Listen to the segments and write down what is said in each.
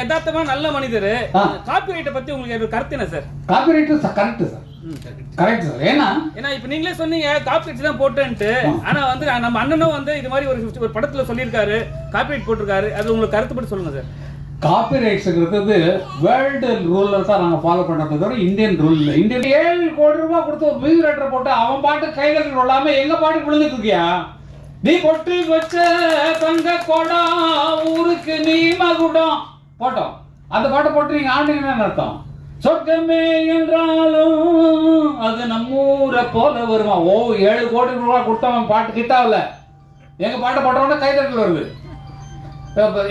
யதார்த்தமா நல்ல மனிதர். ஆ. காப்பி ரைட்டை பத்தி உங்களுக்கு கருத்து என்ன sir? Copyright correct sir correct sir ஏன்னா ஏன்னா இப்ப நீங்களே சொன்னீங்க காப்பி ரைட் தான் போட்டேன்ட்டு. ஆனா வந்து நம்ம அண்ணனும் வந்து இது மாதிரி ஒரு ஒரு படத்துல சொல்லியிருக்காரு காப்பி ரைட் போட்டிருக்காரு. அது உங்களுக்கு கருத்து பற்றி சொல்லுங்க சார். காப்பி ரைட்ஸுங்கிறது வேர்ல்டு ரூலில் தான் நாங்கள் ஃபாலோ பண்ணுறது தவிர இந்தியன் ரூல் இந்தியன் ஏழு கோடி ரூபாய் கொடுத்து ஒரு மியூசிக் ரைட்டர் போட்டு அவன் பாட்டு கைகள் கொள்ளாம எங்க பாட்டு விழுந்துட்டு இருக்கியா? நீ பொட்டு வச்ச தங்க கொடம் ஊருக்கு நீ மகுடம். போட்டோம். அந்த பாட்டை போட்டு நீங்க ஆண்டீங்கன்னு அர்த்தம் சொர்க்கமே என்றாலும் அது நம்ம ஊரை போல வருமா? ஓ ஏழு கோடி ரூபா கொடுத்தவன் பாட்டு கிட்டாவில் எங்க பாட்டை போட்டவொடனே கைதட்டல் வருது.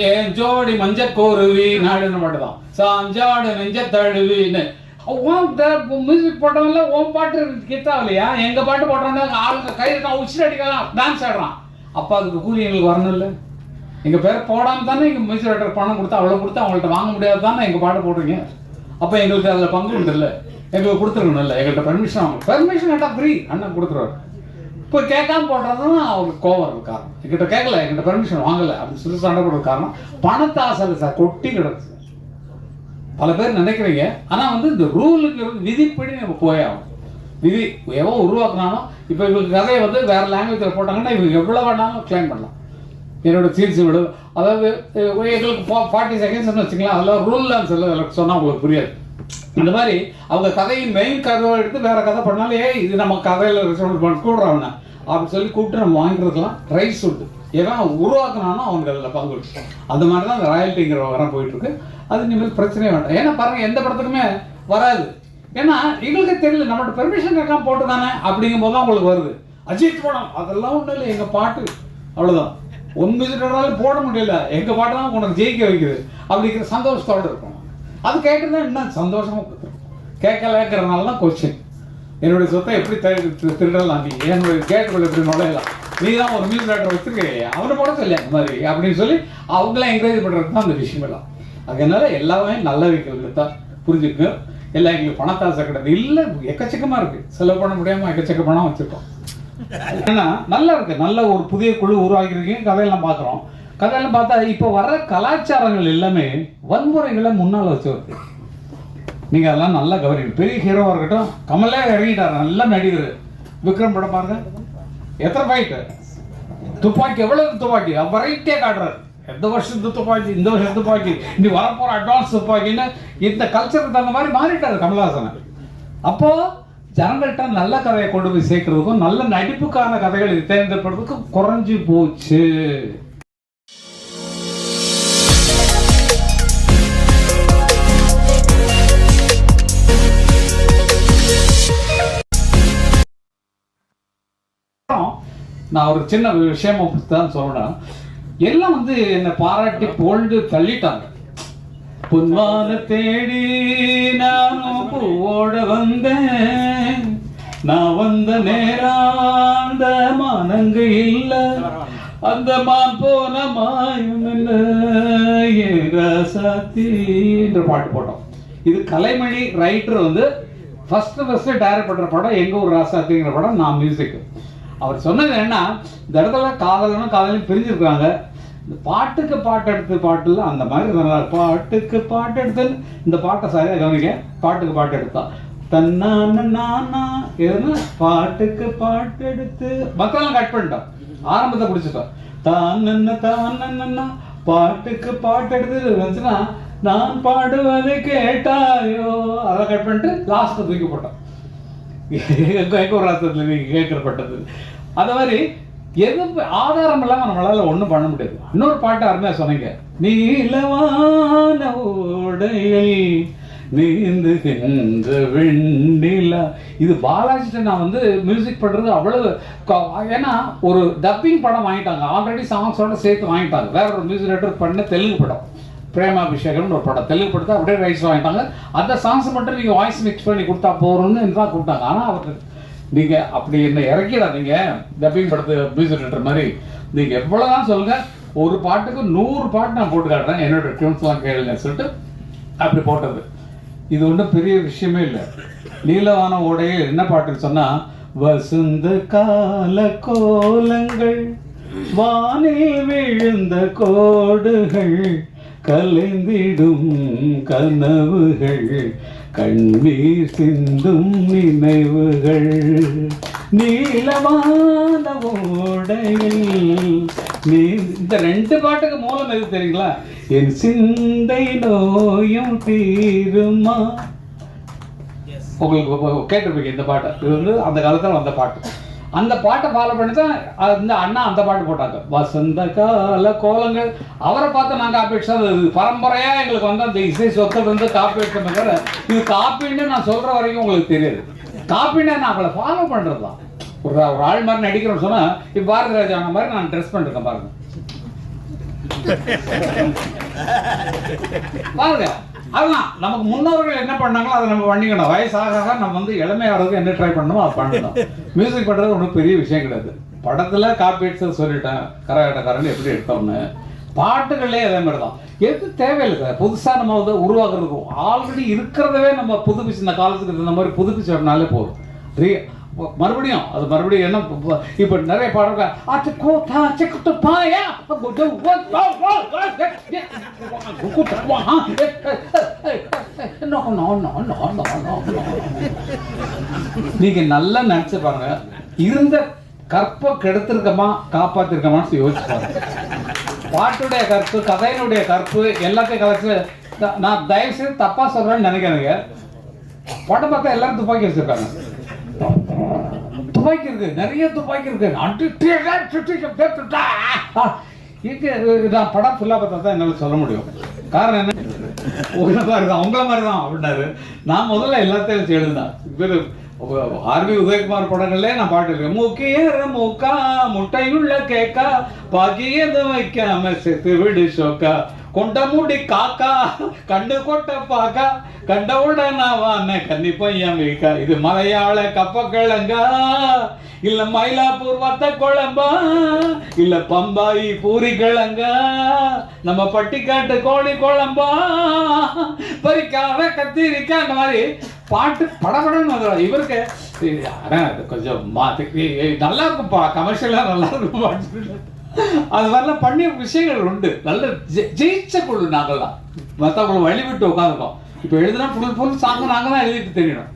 என் ஜோடி மஞ்ச கோருவி நாடுன்னு மட்டும் தான். சாஞ்சாடு நெஞ்ச தழுவின்னு. மியூசிக் போட்டவன்ல உன் பாட்டு கிட்டா இல்லையா எங்க பாட்டு போட்டவன ஆளுங்க கை உச்சிட்டு அடிக்கலாம் டான்ஸ் ஆடுறான். அப்ப அதுக்கு கூலி எங்களுக்கு வரணும் இல்லை எங்கள் பேர் போடாமல் தானே எங்கள் மியூசிக் ரைட்டர் பணம் கொடுத்து அவ்வளோ கொடுத்து அவங்கள்ட்ட வாங்க முடியாது தானே எங்கள் பாட்டு போடுறீங்க? அப்போ எங்களுக்கு அதில் பங்கு உண்டு இல்லை. எங்களுக்கு கொடுத்துருக்கணும் இல்லை. எங்கள்கிட்ட பெர்மிஷன் வாங்க பெர்மிஷன் கேட்டால் ஃப்ரீ அண்ணன் கொடுத்துருவாரு. இப்போ கேட்காம போடுறதும் அவருக்கு கோவம் இருக்கு காரணம். எங்கிட்ட கேட்கல. எங்கிட்ட பெர்மிஷன் வாங்கலை. அப்படின்னு சொல்லி சண்டை போடுற காரணம். பணத்தை ஆசை சார் கொட்டி கிடக்கு. பல பேர் நினைக்கிறீங்க. ஆனால் வந்து இந்த ரூலுக்கு விதிப்படி நம்ம போயாகும் விதி எவ்வளோ உருவாக்குனாலும் இப்போ இவங்க கதையை வந்து வேறு லாங்குவேஜில் போட்டாங்கன்னா இவங்க எவ்வளோ வேணாலும் கிளைம் பண்ணலாம். என்னோடய சீர்ஸ் விட அதாவது எங்களுக்கு எங்களுக்கு ஃபார்ட்டி செகண்ட்ஸ்னு வச்சுக்கலாம் அதில் ரூல்லாம் சொல்ல சொன்னால் உங்களுக்கு புரியாது. இந்த மாதிரி அவங்க கதையின் மெயின் கதை எடுத்து வேறு கதை பண்ணாலே ஏய் இது நம்ம கதையில் ரிசல்ட் பண்ண கூடுறவன அப்படின்னு சொல்லி கூப்பிட்டு நம்ம வாங்கிக்கிறதுலாம் ரைஸ் உண்டு. எவன் உருவாக்குனாலும் அவங்க அதில் பங்கு அந்த மாதிரி தான் அந்த ராயல்ட்டிங்கிற வரம் போயிட்டுருக்கு. அது இனிமேல் பிரச்சனையே வேண்டாம். ஏன்னா பாருங்க எந்த படத்துக்குமே வராது. ஏன்னா எங்களுக்கு தெரியல நம்மளோட பெர்மிஷன் இருக்கான் போட்டு தானே அப்படிங்கும் போது தான் உங்களுக்கு வருது. அஜித் படம் அதெல்லாம் ஒன்றும் இல்லை எங்கள் பாட்டு. அவ்வளோதான் ஒன் மியூசிக் போட முடியல. எங்கள் பாட்டு தான் உனக்கு ஜெயிக்க வைக்குது. அப்படிங்கிற சந்தோஷத்தோடு இருக்கும் அது கேட்டுதான் இன்னும் சந்தோஷமாக கொடுத்துரும் கேட்கலங்கிறனால தான் கொஸ்டின் என்னுடைய சொத்தை எப்படி திருடலாம் நீ? என்னுடைய கேட்டுக்குள்ள எப்படி நுழையலாம்? நீ தான் ஒரு மியூசிக் டேரக்டர் வச்சிருக்கே அவனை போட சொல்லி அந்த மாதிரி அப்படின்னு சொல்லி அவங்களாம் என்கரேஜ் பண்ணுறது தான் அந்த விஷயம் எல்லாம் அதனால எல்லாமே நல்ல வைக்கிறது தான். புரிஞ்சுக்குங்க. எல்லாம் எங்களுக்கு பணத்தாசை கிடையாது. இல்லை எக்கச்சக்கமாக இருக்குது செலவு பண்ண முடியாமல் எக்கச்சக்க பணம் வச்சுருக்கோம். ஏன்னா நல்லா இருக்கு. நல்ல ஒரு புதிய குழு உருவாக்கியிருக்கீங்க. கதையெல்லாம் பார்க்குறோம். கதையெல்லாம் பார்த்தா இப்போ வர்ற கலாச்சாரங்கள் எல்லாமே வன்முறைகளை முன்னால் வச்சு வருது. நீங்கள் அதெல்லாம் நல்லா கவனிங்க. பெரிய ஹீரோவாக இருக்கட்டும் கமலே இறங்கிட்டார். நல்ல நடிகர். விக்ரம் படம் பாருங்க. எத்தனை ஃபைட்டு துப்பாக்கி எவ்வளவு துப்பாக்கி? வெரைட்டியே காட்டுறாரு. எந்த வருஷத்து துப்பாக்கி இந்த வருஷம் துப்பாக்கி? இனி வரப்போற அட்வான்ஸ் துப்பாக்கின்னு இந்த கல்ச்சருக்கு தகுந்த மாதிரி மாறிட்டாரு கமல்ஹாசன். அப்போ ஜனங்கள்கிட்ட நல்ல கதையை கொண்டு போய் சேர்க்கறதுக்கும் நல்ல நடிப்புக்கான கதைகளை தேர்ந்தெடுப்பதற்கும் குறைஞ்சு போச்சு. அப்புறம் நான் ஒரு சின்ன விஷயமா தான் சொல்றேன். எல்லாம் வந்து என்னை பாராட்டி போல்டு தள்ளிட்டாங்க. பொன்வான தேடி நானும் பூவோட வந்தேன். நான் வந்த நேராந்த மானங்க இல்ல. அந்த மான் போன மாயம் ஏன் ராசாத்தின்ற பாட்டு போட்டோம். இது கலைமணி ரைட்டர் வந்து ஃபர்ஸ்ட் ஃபர்ஸ்ட் டைரக்ட் பண்ற படம் எங்க ஒரு ராசாத்திங்கிற படம் நான் மியூசிக் அவர் சொன்னது என்ன இந்த இடத்துல காதலனும் காதலையும் பிரிஞ்சிருக்காங்க. இந்த பாட்டுக்கு பாட்டு எடுத்து பாட்டுல அந்த மாதிரி. பாட்டுக்கு பாட்டு எடுத்து இந்த பாட்டை சரியா கவனிக்க பாட்டுக்கு பாட்டு எடுத்தா தன்னானா நானா எதுனா பாட்டுக்கு பாட்டு எடுத்து மத்தெல்லாம் கட் பண்ணிட்டோம் ஆரம்பத்தை பிடிச்சிட்டோம் தான் தான் பாட்டுக்கு பாட்டு எடுத்து வந்துச்சுன்னா நான் பாடுவதை கேட்டாயோ? அதை கட் பண்ணிட்டு லாஸ்ட்டை தூக்கி போட்டோம் கைகோராசத்தில் நீங்கள் கேட்கப்பட்டது அது மாதிரி எது ஆதாரம் இல்லாமல் நம்மளால் ஒன்றும் பண்ண முடியாது. இன்னொரு பாட்டு அருமையாக சொன்னீங்க. நீலவான உடையில் நீந்துகின்ற வெண்ணிலா. இது பாலாஜிட்ட நான் வந்து மியூசிக் பண்ணுறது அவ்வளவு ஏன்னா ஒரு டப்பிங் படம் வாங்கிட்டாங்க. ஆல்ரெடி சாங்ஸோட சேர்த்து வாங்கிட்டாங்க. வேற ஒரு மியூசிக் டைரக்டர் பண்ண தெலுங்கு படம். பிரேமாபிஷேகம்னு ஒரு படம். தெலுங்கு படத்தை அப்படியே ரைட்ஸ் வாங்கிட்டாங்க. அந்த சாங்ஸ் மட்டும் நீங்கள் வாய்ஸ் மிக்ஸ் பண்ணி கொடுத்தா போகிறோம்னு தான் கூப்பிட்டாங்க ஆனால் அவருக்கு நீங்கள் அப்படி என்ன இறக்கிடாதீங்க. டப்பிங் படத்து மியூசிக் டைரக்டர் மாதிரி நீங்கள் எவ்வளோதான் சொல்லுங்க. ஒரு பாட்டுக்கு நூறு பாட்டு நான் போட்டு காட்டுறேன். என்னோட டியூன்ஸ்லாம் கேளுங்க சொல்லிட்டு அப்படி போட்டது. இது ஒன்றும் பெரிய விஷயமே இல்லை. நீலவான ஓடைய என்ன பாட்டுன்னு சொன்னால் வசந்த கால கோலங்கள் வானில் விழுந்த கோடுகள் கலைந்திடும் கனவுகள் கண்ணீர் சிந்தும் நினைவுகள். நீளமான ஓடையில் நீ இந்த ரெண்டு பாட்டுக்கு மூலம் எது தெரியுங்களா? என் சிந்தை நோயும் தீருமா? உங்களுக்கு கேட்டிருப்பீங்க இந்த பாட்டு. இது வந்து அந்த காலத்தில் வந்த பாட்டு. அந்த பாட்டை ஃபாலோ பண்ணி தான் இந்த அண்ணா அந்த பாட்டு போட்டாங்க. வசந்த கால கோலங்கள். அவரை பார்த்து நாங்கள் காப்பி அடிச்சா பரம்பரையாக எங்களுக்கு வந்து அந்த இசை சொத்தை வந்து காப்பி அடிச்சோமே தவிர இது காப்பின்னு நான் சொல்கிற வரைக்கும் உங்களுக்கு தெரியாது. காப்பின்னா நான் அவளை ஃபாலோ பண்ணுறது தான் ஒரு ஒரு ஆள் மாதிரி நடிக்கிறோம்னு சொன்னால் இப்போ பாரதி ராஜா மாதிரி நான் ட்ரெஸ் பண்ணிருக்கேன் பாருங்க. பாருங்க அதுதான் நமக்கு முன்னோர்கள் என்ன பண்ணாங்களோ அதை நம்ம பண்ணிக்கணும். வயசாக ஆக நம்ம வந்து இளமையாகிறதுக்கு என்ன ட்ரை பண்ணணுமோ அதை பண்ணணும் மியூசிக் பண்ணுறது ஒன்றும் பெரிய விஷயம் கிடையாது. படத்தில் காப்பி அடிச்சது சொல்லிட்டேன். கரகாட்டக்காரன் எப்படி எடுத்தோம்னு. பாட்டுகளே அதே மாதிரி தான் எது தேவையில்லை சார் புதுசாக நம்ம வந்து உருவாக்குறதுக்கும் ஆல்ரெடி இருக்கிறதவே நம்ம புதுப்பிச்சு இந்த காலத்துக்கு இந்த மாதிரி புதுப்பிச்சோம்னாலே போதும் ரீ மறுபடியும் அது மறுபடியும் என்ன இப்ப- நிறைய பாடல்கள் அச்சு கோத்தா செக்குட்டு பாயா நீங்க நல்லா நினைச்சு பாருங்க இருந்த கற்ப கெடுத்திருக்கமா காப்பாத்திருக்கமான்னு யோசிச்சு பாருங்க பாட்டுடைய கற்பு கதையினுடைய கற்பு எல்லாத்தையும் கலைச்சு நான் நான் தயவு செய்து தப்பா சொல்றேன்னு நினைக்கிறேங்க படம் பார்த்தா எல்லாரும் துப்பாக்கி வச்சிருக்காங்க. துப்பாக்கி இருக்கு நிறைய துப்பாக்கி இருக்கு. ஆ, நான் படம் ஃபுல்லாக பார்த்தா தான் என்னால் சொல்ல முடியும். காரணம் என்ன? உங்களை மாதிரி தான் உங்களை மாதிரி தான் அப்படின்னாரு. நான் முதல்ல எல்லாத்தையும் வச்சு தான் இவர் ஆர்பி உதயகுமார் படங்கள்ல நான் பாட்டு இருக்கேன் மூக்கியற மூக்கா முட்டையுள்ள கேக்கா பாக்கியது வைக்காம செத்து விடு சோக்கா. கொண்ட மூடி காக்கா கண்டு கொட்ட பாக்கா கண்டவுடன் வான கன்னி பையன் வைக்கா இது மலையாள கப்ப கப்பக்கிழங்கா? இல்ல மயிலாப்பூர் வத்த குழம்பா? இல்ல பம்பாய் பூரி கிழங்கா? நம்ம பட்டிக்காட்டு கோழி குழம்பா? பறிக்காத கத்திரிக்கா அந்த மாதிரி பாட்டு படபடன்னு வந்துடும் இவருக்கு இது கொஞ்சம் மாத்தி நல்லா இருக்கும்ப்பா கமர்ஷியலாக நல்லா இருக்கும் பாட்டு அது மாதிரிலாம் பண்ணிய விஷயங்கள் உண்டு. நல்ல ஜெ- ஜெயிச்ச குழு நாங்கள்லாம் மற்றவங்களை வழிவிட்டு உட்காந்துருக்கோம் இப்போ எழுதுனா ஃபுல் ஃபுல் சாங்கு நாங்கள் தான் எழுதிட்டு தெரியணும்